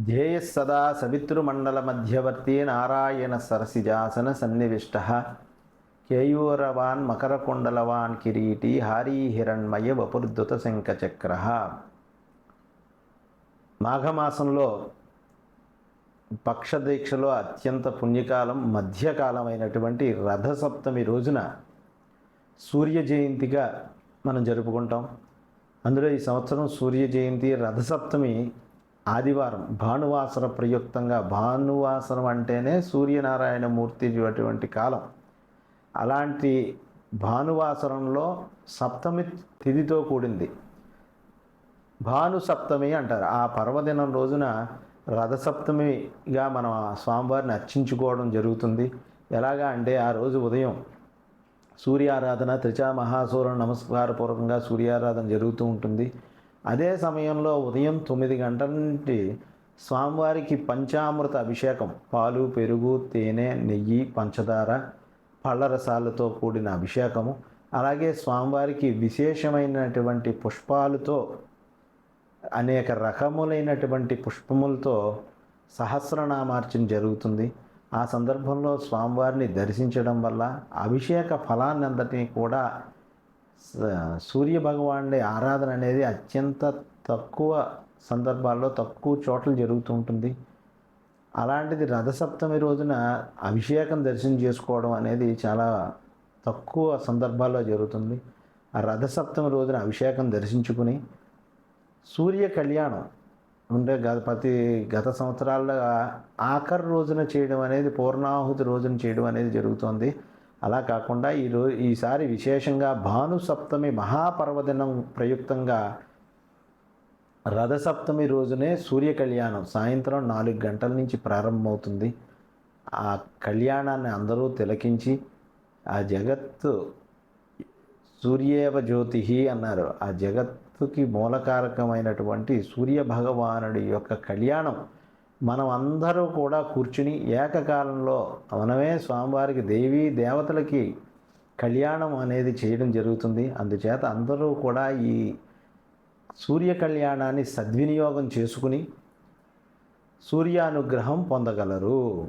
ధ్యేయస్సదా సదా సవితృమండల మధ్యవర్తి నారాయణ సరసిజాసన సన్నివిష్ట కేయూరవాన్ మకరకుండలవాన్ కిరీటి హారీ హిరణ్మయ వపుర్దుత శంఖచక్ర మాఘమాసంలో పక్షదీక్షలో అత్యంత పుణ్యకాలం మధ్యకాలమైనటువంటి రథసప్తమి రోజున సూర్య జయంతిగా మనం జరుపుకుంటాం. అందులో ఈ సంవత్సరం సూర్య జయంతి రథసప్తమి ఆదివారం భానువాసర ప్రయుక్తంగా భానువాసరం అంటేనే సూర్యనారాయణ మూర్తి అటువంటి కాలం. అలాంటి భానువాసరంలో సప్తమి తిథితో కూడింది. భాను సప్తమి అంటారు. ఆ పర్వదినం రోజున రథసప్తమిగా మనం ఆ స్వామివారిని అర్చించుకోవడం జరుగుతుంది. ఎలాగా అంటే ఆ రోజు ఉదయం సూర్యారాధన త్రిచా మహాసూర నమస్కారపూర్వకంగా సూర్యారాధన జరుగుతూ ఉంటుంది. అదే సమయంలో ఉదయం తొమ్మిది గంటల నుండి స్వామివారికి పంచామృత అభిషేకం. పాలు పెరుగు తేనె నెయ్యి పంచదార పళ్ళ రసాలతో కూడిన అభిషేకము. అలాగే స్వామివారికి విశేషమైనటువంటి పుష్పాలతో అనేక రకములైనటువంటి పుష్పములతో సహస్రనామార్చన జరుగుతుంది. ఆ సందర్భంలో స్వామివారిని దర్శించడం వల్ల అభిషేక ఫలాన్నంతటినీ కూడా సూర్య భగవానుడి ఆరాధన అనేది అత్యంత తక్కువ సందర్భాల్లో తక్కువ చోట్ల జరుగుతూ ఉంటుంది. అలాంటిది రథసప్తమి రోజున అభిషేకం దర్శనం చేసుకోవడం అనేది చాలా తక్కువ సందర్భాల్లో జరుగుతుంది. ఆ రథసప్తమి రోజున అభిషేకం దర్శించుకుని సూర్య కళ్యాణం ఉండే గత ప్రతి గత సంవత్సరాల్లో ఆఖరి రోజున చేయడం అనేది పూర్ణాహుతి రోజున చేయడం అనేది జరుగుతోంది. అలా కాకుండా ఈ ఈసారి విశేషంగా భాను సప్తమి మహాపర్వదినం ప్రయుక్తంగా రథసప్తమి రోజునే సూర్య కళ్యాణం సాయంత్రం నాలుగు గంటల నుంచి ప్రారంభమవుతుంది. ఆ కళ్యాణాన్ని అందరూ తిలకించి ఆ జగత్తు సూర్యేవ జ్యోతి అన్నారు. ఆ జగత్తుకి మూలకారకమైనటువంటి సూర్య భగవానుడి యొక్క కళ్యాణం మనం అందరూ కూడా కూర్చుని ఏకకాలంలో మనమే స్వామివారికి దేవీ దేవతలకి కళ్యాణం అనేది చేయడం జరుగుతుంది. అందుచేత అందరూ కూడా ఈ సూర్య కళ్యాణాన్ని సద్వినియోగం చేసుకుని సూర్యానుగ్రహం పొందగలరు.